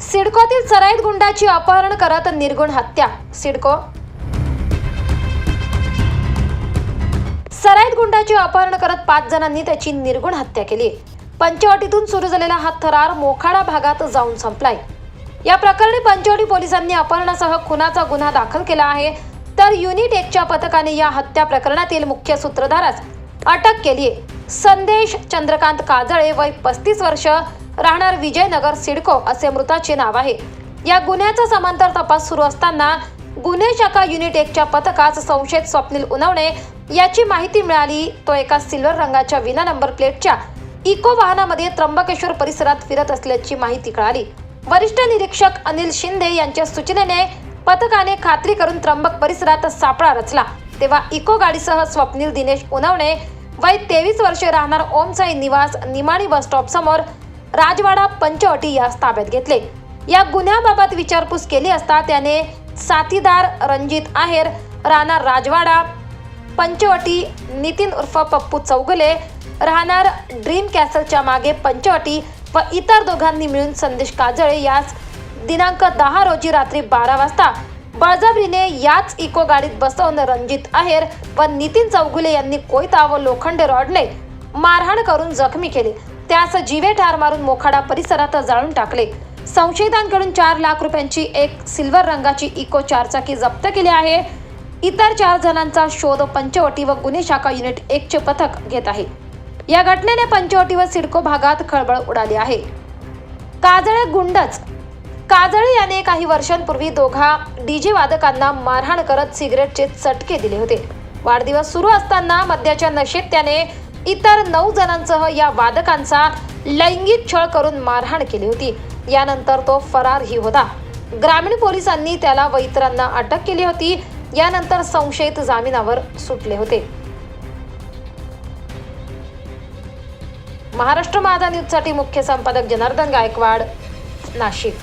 सिडकोतील सराईत गुंडाची अपहरण करत निर्गुण हत्या. सिडको. सराईत गुंडाची अपहरण करत पाच जणांनी त्याची निर्गुण हत्या केली. पंचवटीतून सुरू झालेला हा थरार मोखाडा भागात जाऊन संपलाय. या प्रकरणी पंचवटी पोलिसांनी अपहरणासह खुनाचा गुन्हा दाखल केला आहे. तर युनिट एकच्या पथकाने या हत्या प्रकरणातील मुख्य सूत्रधारास अटक केली आहे. संदेश चंद्रकांत काजळे वय पस्तीस वर्ष राहणार विजयनगर सिडको असे मृताचे नाव आहे. या गुन्ह्याचा समांतर तपास सुरू असताना गुन्हे शाखा युनिट एकच्या पथकास संशयित स्वप्नील उनवणे याची माहिती मिळाली. तो एका सिल्वर रंगाच्या विना नंबर प्लेटच्या इको वाहनामध्ये त्र्यंबकेश्वर परिसरात फिरत असल्याची माहिती कळाली. वरिष्ठ निरीक्षक अनिल शिंदे यांच्या सूचनेने पथकाने खात्री करून त्र्यंबक परिसरात सापळा रचला. तेव्हा इको गाडीसह स्वप्नील दिनेश उनवणे वय तेवीस वर्षे राहणार ओमसाई निवास निमाणी बस स्टॉप समोर राजवाडा पंचवटी यास ताब्यात घेतले. या गुन्ह्याबाबत विचारपूस केली असता त्याने साथीदार रणजित आहेर राहणार राजवाडा पंचवटी नितीन उर्फ पप्पू चौगुले राहणार ड्रीम कॅसलच्या मागे पंचवटी व इतर दोघांनी मिळून संदेश काजळे यास दिनांक दहा रोजी रात्री बारा वाजता बळजबरीने याच इको गाडीत बसवून रणजित आहेर व नितीन चौगुले यांनी कोयता व लोखंडे रॉडने मारहाण करून जखमी केले. त्यास जीवे ठार मारून मोखाडा परिसरात जाळून टाकले. संशयितांकडून चार लाख रुपयांची एक सिल्वर रंगाची इको चारचाकी जप्त केली आहे. इतर चार जणांचा शोध पंचवटी व गुन्हे शाखा युनिट एकचे पथक घेत आहे. या घटनेने पंचवटी व सिडको भागात खळबळ उडाली आहे. काजळे गुंडच काजळे याने काही वर्षांपूर्वी दोघा डीजे वादकांना मारहाण करत सिगरेटचे चटके दिले होते. वाढदिवस सुरू असताना मद्याच्या नशेत त्याने इतर नऊ जणांसह या वादकांचा लैंगिक छळ करून मारहाण केली होती. यानंतर तो फरारही होता. ग्रामीण पोलिसांनी त्याला व इतरांना अटक केली होती. यानंतर संशयित जामिनावर सुटले होते. महाराष्ट्र माझा न्यूजसाठी मुख्य संपादक जनार्दन गायकवाड नाशिक.